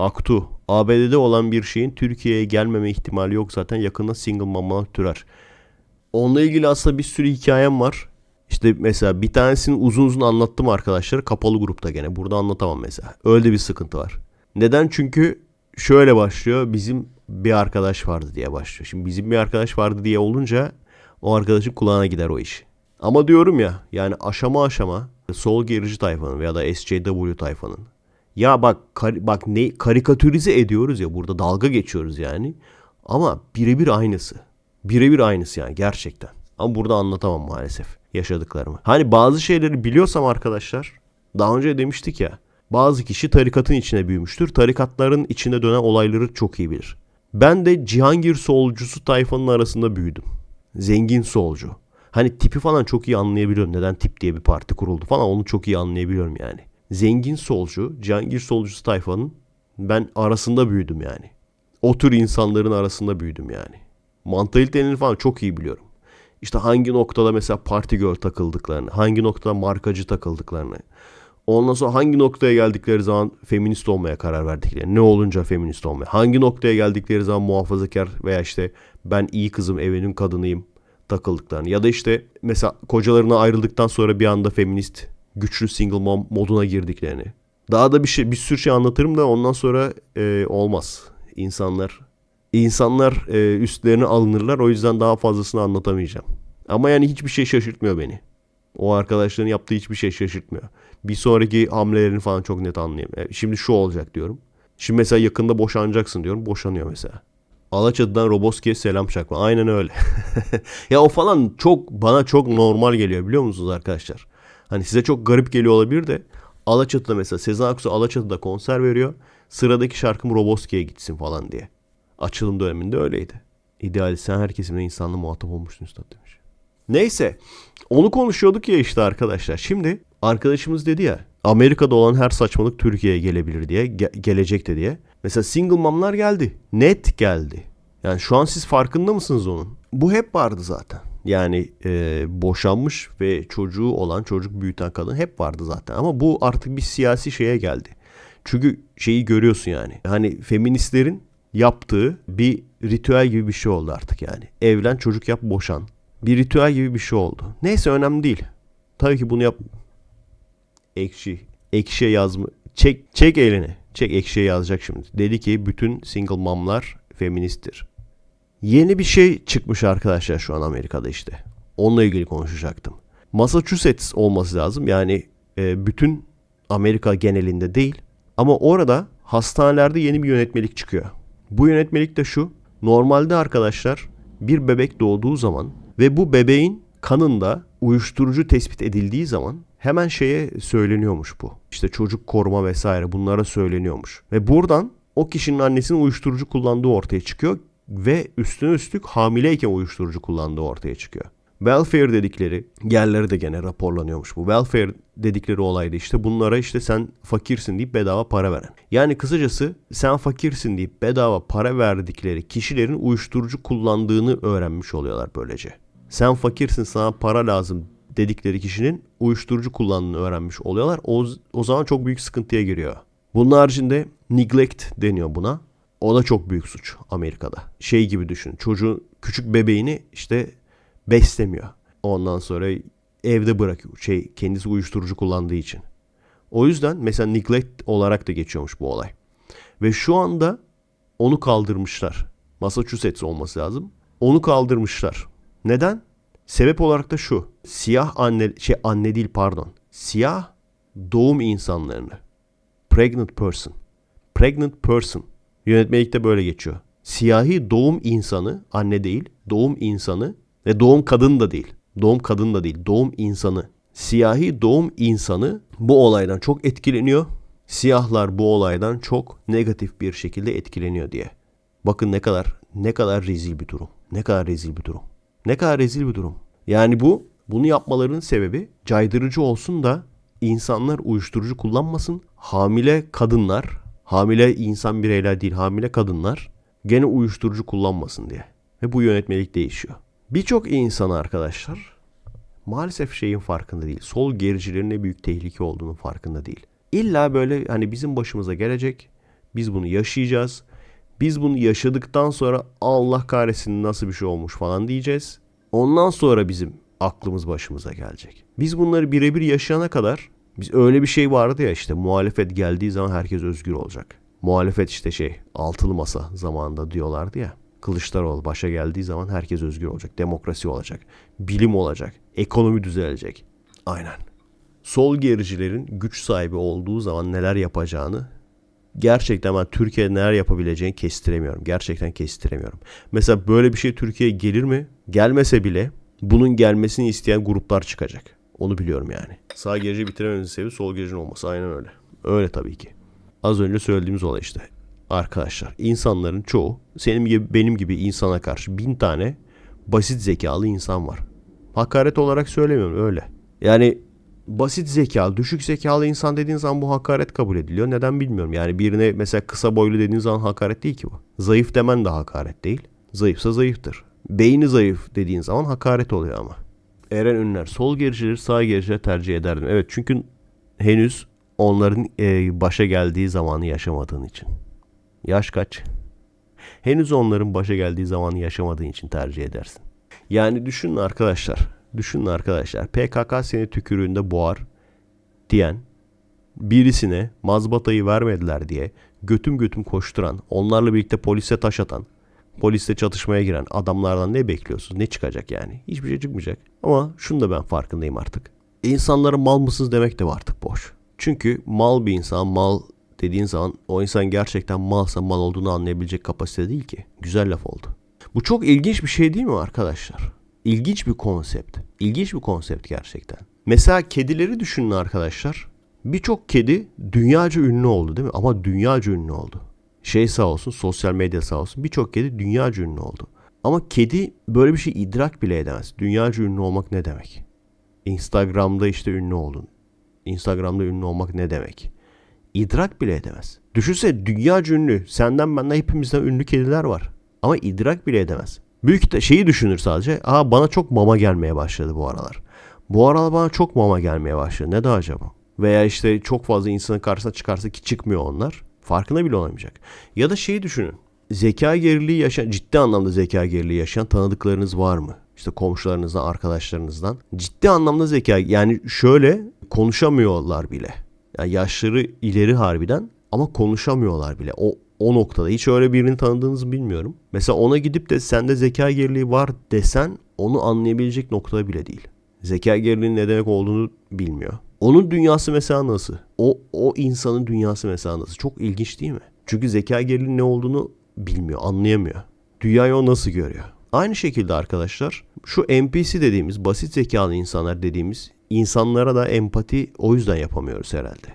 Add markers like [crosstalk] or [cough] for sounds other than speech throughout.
Aktu. ABD'de olan bir şeyin Türkiye'ye gelmeme ihtimali yok zaten. Yakında single mama türer. Onunla ilgili aslında bir sürü hikayem var. İşte mesela bir tanesini uzun uzun anlattım arkadaşlar. Kapalı grupta gene. Burada anlatamam mesela. Öyle bir sıkıntı var. Neden? Çünkü şöyle başlıyor. Bizim bir arkadaş vardı diye başlıyor. Şimdi bizim bir arkadaş vardı diye olunca o arkadaşın kulağına gider o iş. Ama diyorum ya yani aşama aşama sol gerici tayfanın veya da SJW tayfanın ya bak kar- bak ne karikatürize ediyoruz ya burada dalga geçiyoruz yani. Ama birebir aynısı. Birebir aynısı yani gerçekten. Ama burada anlatamam maalesef yaşadıklarımı. Hani bazı şeyleri biliyorsam arkadaşlar daha önce demiştik ya. Bazı kişi tarikatın içine büyümüştür. Tarikatların içinde dönen olayları çok iyi bilir. Ben de Cihangir solcusu tayfanın arasında büyüdüm. Zengin solcu. Hani tipi falan çok iyi anlayabiliyorum. Neden tip diye bir parti kuruldu falan onu çok iyi anlayabiliyorum yani. Zengin solcu, Cihangir solcusu tayfanın ben arasında büyüdüm yani. O tür insanların arasında büyüdüm yani. Mantalitelerini falan çok iyi biliyorum. İşte hangi noktada mesela parti girl takıldıklarını, hangi noktada markacı takıldıklarını, ondan sonra hangi noktaya geldikleri zaman feminist olmaya karar verdiklerini, ne olunca feminist olmaya, hangi noktaya geldikleri zaman muhafazakar veya işte ben iyi kızım, evinin kadınıyım takıldıklarını ya da işte mesela kocalarına ayrıldıktan sonra bir anda feminist, güçlü single mom moduna girdiklerini. Daha da bir şey, bir sürü şey anlatırım da ondan sonra e, olmaz. İnsanlar İnsanlar e, üstlerine alınırlar. O yüzden daha fazlasını anlatamayacağım. Ama yani hiçbir şey şaşırtmıyor beni. O arkadaşların yaptığı hiçbir şey şaşırtmıyor. Bir sonraki hamlelerini falan çok net anlayayım. E, Şimdi şu olacak diyorum. Şimdi mesela yakında boşanacaksın diyorum. Boşanıyor mesela. Alaçatı'dan Roboski'ye selam çakma. Aynen öyle. [laughs] ya o falan çok bana çok normal geliyor biliyor musunuz arkadaşlar? Hani size çok garip geliyor olabilir de Alaçatı'da mesela Sezen Aksu Alaçatı'da konser veriyor. Sıradaki şarkım Roboski'ye gitsin falan diye. Açılım döneminde öyleydi. İdeal sen her kesimde insanla muhatap olmuşsun üstad demiş. Neyse onu konuşuyorduk ya işte arkadaşlar. Şimdi arkadaşımız dedi ya Amerika'da olan her saçmalık Türkiye'ye gelebilir diye ge- gelecekte diye. Mesela single momlar geldi. Net geldi. Yani şu an siz farkında mısınız onun? Bu hep vardı zaten. Yani e, boşanmış ve çocuğu olan çocuk büyüten kadın hep vardı zaten. Ama bu artık bir siyasi şeye geldi. Çünkü şeyi görüyorsun yani. Hani feministlerin yaptığı bir ritüel gibi bir şey oldu artık yani. Evlen çocuk yap boşan. Bir ritüel gibi bir şey oldu. Neyse önemli değil. Tabii ki bunu yap. Ekşi. Ekşiye yazma. Çek, çek elini. Çek ekşiye yazacak şimdi. Dedi ki bütün single momlar feministtir. Yeni bir şey çıkmış arkadaşlar şu an Amerika'da işte. Onunla ilgili konuşacaktım. Massachusetts olması lazım. Yani e, bütün Amerika genelinde değil. Ama orada hastanelerde yeni bir yönetmelik çıkıyor. Bu yönetmelik de şu. Normalde arkadaşlar bir bebek doğduğu zaman ve bu bebeğin kanında uyuşturucu tespit edildiği zaman hemen şeye söyleniyormuş bu. İşte çocuk koruma vesaire bunlara söyleniyormuş. Ve buradan o kişinin annesinin uyuşturucu kullandığı ortaya çıkıyor ve üstüne üstlük hamileyken uyuşturucu kullandığı ortaya çıkıyor. Welfare dedikleri yerleri de gene raporlanıyormuş bu. Welfare dedikleri olayda işte bunlara işte sen fakirsin deyip bedava para veren. Yani kısacası sen fakirsin deyip bedava para verdikleri kişilerin uyuşturucu kullandığını öğrenmiş oluyorlar böylece. Sen fakirsin sana para lazım dedikleri kişinin uyuşturucu kullandığını öğrenmiş oluyorlar. O, o zaman çok büyük sıkıntıya giriyor. Bunun haricinde neglect deniyor buna. O da çok büyük suç Amerika'da. Şey gibi düşün. Çocuğun küçük bebeğini işte beslemiyor. Ondan sonra evde bırakıyor. Şey kendisi uyuşturucu kullandığı için. O yüzden mesela neglect olarak da geçiyormuş bu olay. Ve şu anda onu kaldırmışlar. Massachusetts olması lazım. Onu kaldırmışlar. Neden? Sebep olarak da şu. Siyah anne şey anne değil pardon. Siyah doğum insanlarını. Pregnant person. Pregnant person. Yönetmelikte böyle geçiyor. Siyahi doğum insanı anne değil, doğum insanı ve doğum kadın da değil. Doğum kadın da değil, doğum insanı. Siyahi doğum insanı bu olaydan çok etkileniyor. Siyahlar bu olaydan çok negatif bir şekilde etkileniyor diye. Bakın ne kadar ne kadar rezil bir durum. Ne kadar rezil bir durum. Ne kadar rezil bir durum. Yani bu bunu yapmalarının sebebi caydırıcı olsun da insanlar uyuşturucu kullanmasın. Hamile kadınlar, hamile insan bireyler değil, hamile kadınlar gene uyuşturucu kullanmasın diye. Ve bu yönetmelik değişiyor. Birçok insan arkadaşlar maalesef şeyin farkında değil. Sol gericilerin ne büyük tehlike olduğunu farkında değil. İlla böyle hani bizim başımıza gelecek Biz bunu yaşayacağız. Biz bunu yaşadıktan sonra Allah kahretsin nasıl bir şey olmuş falan diyeceğiz. Ondan sonra bizim aklımız başımıza gelecek. Biz bunları birebir yaşayana kadar biz öyle bir şey vardı ya işte muhalefet geldiği zaman herkes özgür olacak. Muhalefet işte şey altılı masa zamanında diyorlardı ya. Kılıçdaroğlu başa geldiği zaman herkes özgür olacak. Demokrasi olacak. Bilim olacak. Ekonomi düzelecek. Aynen. Sol gericilerin güç sahibi olduğu zaman neler yapacağını gerçekten ben Türkiye'de neler yapabileceğini kestiremiyorum. Gerçekten kestiremiyorum. Mesela böyle bir şey Türkiye'ye gelir mi? Gelmese bile bunun gelmesini isteyen gruplar çıkacak. Onu biliyorum yani. Sağ gerici bitirememizin sebebi sol gericinin olması. Aynen öyle. Öyle tabii ki. Az önce söylediğimiz olay işte. Arkadaşlar insanların çoğu senin gibi benim gibi insana karşı bin tane basit zekalı insan var. Hakaret olarak söylemiyorum öyle. Yani basit zekalı, düşük zekalı insan dediğin zaman bu hakaret kabul ediliyor. Neden bilmiyorum. Yani birine mesela kısa boylu dediğin zaman hakaret değil ki bu. Zayıf demen de hakaret değil. Zayıfsa zayıftır. Beyni zayıf dediğin zaman hakaret oluyor ama. Eren Ünler sol gericileri sağ gericileri tercih ederdim. Evet çünkü henüz onların e, başa geldiği zamanı yaşamadığın için. Yaş kaç? Henüz onların başa geldiği zamanı yaşamadığın için tercih edersin. Yani düşünün arkadaşlar. Düşünün arkadaşlar. PKK seni tükürüğünde boğar diyen birisine mazbatayı vermediler diye götüm götüm koşturan, onlarla birlikte polise taş atan, polisle çatışmaya giren adamlardan ne bekliyorsunuz? Ne çıkacak yani? Hiçbir şey çıkmayacak. Ama şunu da ben farkındayım artık. İnsanlara mal mısınız demek de artık boş. Çünkü mal bir insan, mal dediğin zaman o insan gerçekten malsa mal olduğunu anlayabilecek kapasite değil ki. Güzel laf oldu. Bu çok ilginç bir şey değil mi arkadaşlar? İlginç bir konsept. İlginç bir konsept gerçekten. Mesela kedileri düşünün arkadaşlar. Birçok kedi dünyaca ünlü oldu değil mi? Ama dünyaca ünlü oldu. Şey sağ olsun, sosyal medya sağ olsun. Birçok kedi dünyaca ünlü oldu. Ama kedi böyle bir şey idrak bile edemez. Dünyaca ünlü olmak ne demek? Instagram'da işte ünlü oldun. Instagram'da ünlü olmak ne demek? İdrak bile edemez. Düşünsene dünya ünlü. Senden benden hepimizden ünlü kediler var. Ama idrak bile edemez. Büyük de şeyi düşünür sadece. Aa bana çok mama gelmeye başladı bu aralar. Bu aralar bana çok mama gelmeye başladı. Ne de acaba? Veya işte çok fazla insanın karşısına çıkarsa ki çıkmıyor onlar. Farkında bile olamayacak. Ya da şeyi düşünün. Zeka geriliği yaşayan, ciddi anlamda zeka geriliği yaşayan tanıdıklarınız var mı? İşte komşularınızdan, arkadaşlarınızdan. Ciddi anlamda zeka yani şöyle konuşamıyorlar bile. Yani yaşları ileri harbiden ama konuşamıyorlar bile. O o noktada hiç öyle birini tanıdığınızı bilmiyorum. Mesela ona gidip de sende zeka geriliği var desen onu anlayabilecek noktada bile değil. Zeka geriliğinin ne demek olduğunu bilmiyor. Onun dünyası mesela nasıl? O, o insanın dünyası mesela nasıl? Çok ilginç değil mi? Çünkü zeka geriliğinin ne olduğunu bilmiyor, anlayamıyor. Dünyayı o nasıl görüyor? Aynı şekilde arkadaşlar şu NPC dediğimiz basit zekalı insanlar dediğimiz insanlara da empati o yüzden yapamıyoruz herhalde.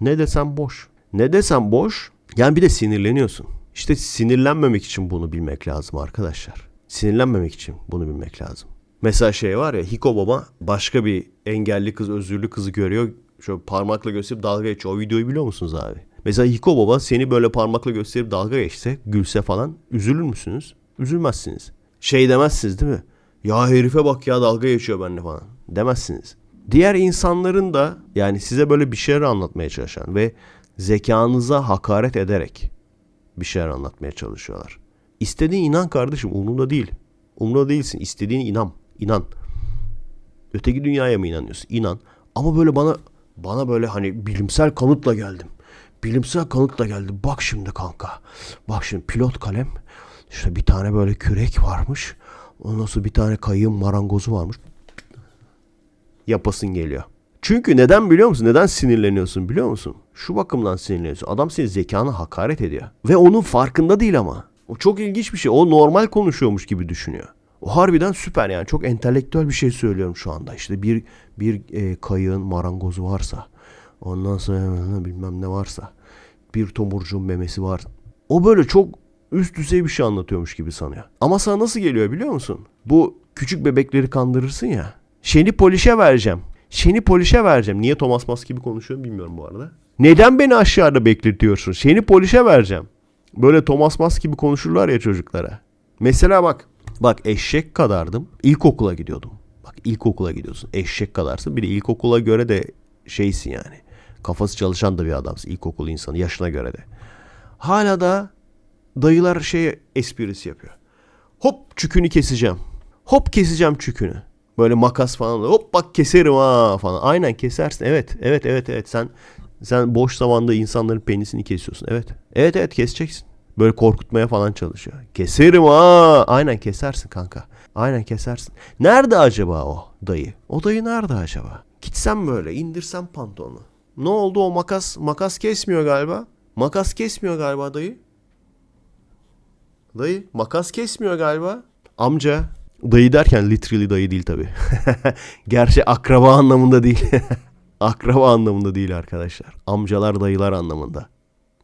Ne desem boş. Ne desem boş yani bir de sinirleniyorsun. İşte sinirlenmemek için bunu bilmek lazım arkadaşlar. Sinirlenmemek için bunu bilmek lazım. Mesela şey var ya Hiko Baba başka bir engelli kız, özürlü kızı görüyor. Şöyle parmakla gösterip dalga geçiyor. O videoyu biliyor musunuz abi? Mesela Hiko Baba seni böyle parmakla gösterip dalga geçse, gülse falan üzülür müsünüz? Üzülmezsiniz. Şey demezsiniz değil mi? Ya herife bak ya dalga geçiyor benimle falan. Demezsiniz. Diğer insanların da yani size böyle bir şeyler anlatmaya çalışan ve zekanıza hakaret ederek bir şeyler anlatmaya çalışıyorlar. İstediğin inan kardeşim umurumda değil. Umurumda değilsin. İstediğin inan. İnan. Öteki dünyaya mı inanıyorsun? İnan. Ama böyle bana bana böyle hani bilimsel kanıtla geldim. Bilimsel kanıtla geldim. Bak şimdi kanka. Bak şimdi pilot kalem. İşte bir tane böyle kürek varmış. Ondan sonra bir tane kayığın marangozu varmış. Yapasın geliyor. Çünkü neden biliyor musun? Neden sinirleniyorsun biliyor musun? Şu bakımdan sinirleniyorsun. Adam senin zekana hakaret ediyor. Ve onun farkında değil ama. O çok ilginç bir şey. O normal konuşuyormuş gibi düşünüyor. O harbiden süper yani. Çok entelektüel bir şey söylüyorum şu anda. İşte bir bir e, kayığın marangozu varsa, ondan sonra bilmem ne varsa, bir tomurcuğun memesi var. O böyle çok üst düzey bir şey anlatıyormuş gibi sanıyor. Ama sana nasıl geliyor biliyor musun? Bu küçük bebekleri kandırırsın ya. Şeni polişe vereceğim. Şeni polişe vereceğim. Niye Thomas Mas gibi konuşuyorum bilmiyorum bu arada. Neden beni aşağıda bekletiyorsun? Şeni polişe vereceğim. Böyle Thomas Mas gibi konuşurlar ya çocuklara. Mesela bak. Bak eşek kadardım. İlkokula gidiyordum. Bak ilkokula gidiyorsun. Eşek kadarsın. Bir de ilkokula göre de şeysin yani. Kafası çalışan da bir adamsın. İlkokul insanı yaşına göre de. Hala da dayılar şey esprisi yapıyor. Hop çükünü keseceğim. Hop keseceğim çükünü. Böyle makas falan. Hop bak keserim ha falan. Aynen kesersin. Evet. Evet evet evet. Sen sen boş zamanda insanların penisini kesiyorsun. Evet. Evet evet keseceksin. Böyle korkutmaya falan çalışıyor. Keserim ha. Aynen kesersin kanka. Aynen kesersin. Nerede acaba o dayı? O dayı nerede acaba? Gitsem böyle indirsem pantolonu. Ne oldu o makas? Makas kesmiyor galiba. Makas kesmiyor galiba dayı. Dayı makas kesmiyor galiba. Amca. Dayı derken literally dayı değil tabi. [laughs] Gerçi akraba anlamında değil. [laughs] akraba anlamında değil arkadaşlar. Amcalar dayılar anlamında.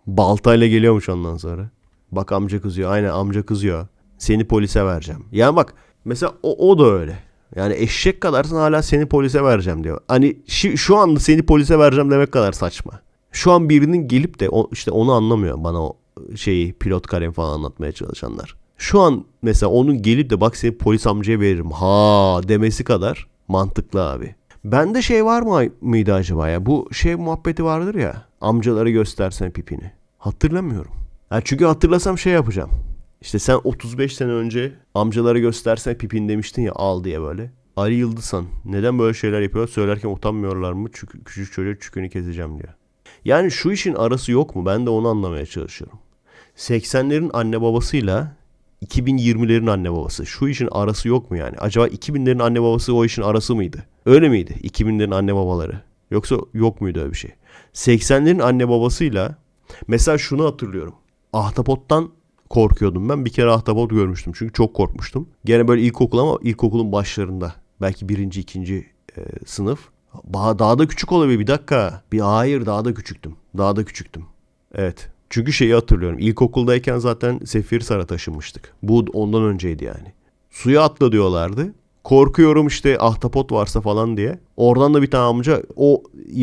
Baltayla geliyormuş ondan sonra. Bak amca kızıyor. Aynen amca kızıyor. Seni polise vereceğim. Yani bak mesela o, o da öyle. Yani eşek kadarsın hala seni polise vereceğim diyor. Hani şu, şu anda seni polise vereceğim demek kadar saçma. Şu an birinin gelip de o, işte onu anlamıyor bana o şeyi pilot kalem falan anlatmaya çalışanlar. Şu an mesela onun gelip de bak seni polis amcaya veririm ha demesi kadar mantıklı abi. Bende şey var mı mıydı acaba ya? Bu şey muhabbeti vardır ya. Amcaları göstersen pipini. Hatırlamıyorum. Ha çünkü hatırlasam şey yapacağım. İşte sen 35 sene önce amcalara göstersen pipin demiştin ya al diye böyle. Ali Yıldızhan neden böyle şeyler yapıyor söylerken utanmıyorlar mı? Çünkü küçük çocuğa çükünü keseceğim diyor. Yani şu işin arası yok mu? Ben de onu anlamaya çalışıyorum. 80'lerin anne babasıyla 2020'lerin anne babası. Şu işin arası yok mu yani? Acaba 2000'lerin anne babası o işin arası mıydı? Öyle miydi? 2000'lerin anne babaları. Yoksa yok muydu öyle bir şey? 80'lerin anne babasıyla mesela şunu hatırlıyorum. Ahtapottan korkuyordum ben. Bir kere ahtapot görmüştüm çünkü çok korkmuştum. Gene böyle ilkokul ama ilkokulun başlarında. Belki birinci, ikinci e, sınıf. Daha, da küçük olabilir bir dakika. Bir hayır daha da küçüktüm. Daha da küçüktüm. Evet. Çünkü şeyi hatırlıyorum. İlkokuldayken zaten Seferihisar'a taşınmıştık. Bu ondan önceydi yani. Suya atla diyorlardı. Korkuyorum işte ahtapot varsa falan diye. Oradan da bir tane amca o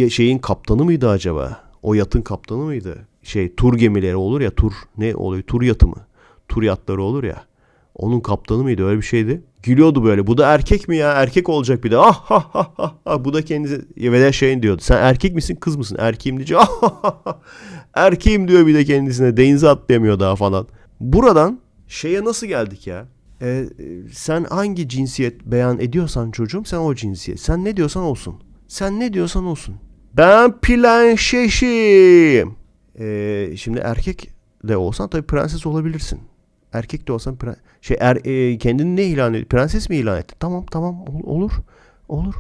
şeyin kaptanı mıydı acaba? O yatın kaptanı mıydı? Şey tur gemileri olur ya tur ne oluyor? Tur yatı mı? Tur yatları olur ya. Onun kaptanı mıydı öyle bir şeydi. Gülüyordu böyle. Bu da erkek mi ya? Erkek olacak bir de. Ah ha ha ha. ha. Bu da kendisi ve de şeyin diyordu. Sen erkek misin kız mısın? Erkeğim diyecek. Ah ha ha ha. Erkeğim diyor bir de kendisine. Denize atlayamıyor daha falan. Buradan şeye nasıl geldik ya? Ee, sen hangi cinsiyet beyan ediyorsan çocuğum sen o cinsiyet. Sen ne diyorsan olsun. Sen ne diyorsan olsun. Ben prensesim. Ee, şimdi erkek de olsan tabii prenses olabilirsin. Erkek de olsan pre- şey er, e, kendini ne ilan et? Prenses mi ilan etti? Tamam tamam ol- olur. Olur.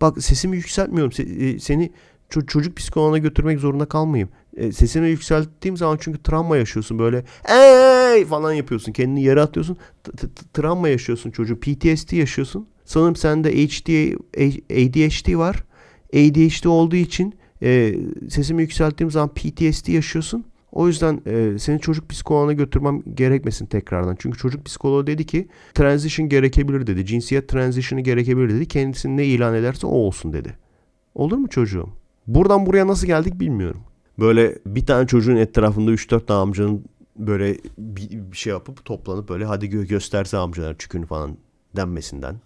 Bak sesimi yükseltmiyorum. Se- e, seni ço- çocuk psikoloğuna götürmek zorunda kalmayayım. E, sesini yükselttiğim zaman çünkü travma yaşıyorsun böyle. Ey falan yapıyorsun. Kendini yere atıyorsun. Travma yaşıyorsun çocuğu. PTSD yaşıyorsun. Sanırım sende HD, ADHD var. ADHD olduğu için e, sesimi yükselttiğim zaman PTSD yaşıyorsun. O yüzden e, seni çocuk psikoloğuna götürmem gerekmesin tekrardan. Çünkü çocuk psikoloğu dedi ki transition gerekebilir dedi. Cinsiyet transition'ı gerekebilir dedi. Kendisini ne ilan ederse o olsun dedi. Olur mu çocuğum? Buradan buraya nasıl geldik bilmiyorum. Böyle bir tane çocuğun etrafında 3-4 tane amcanın böyle bir, bir şey yapıp toplanıp böyle hadi gö- gösterse amcalar çükünü falan denmesinden.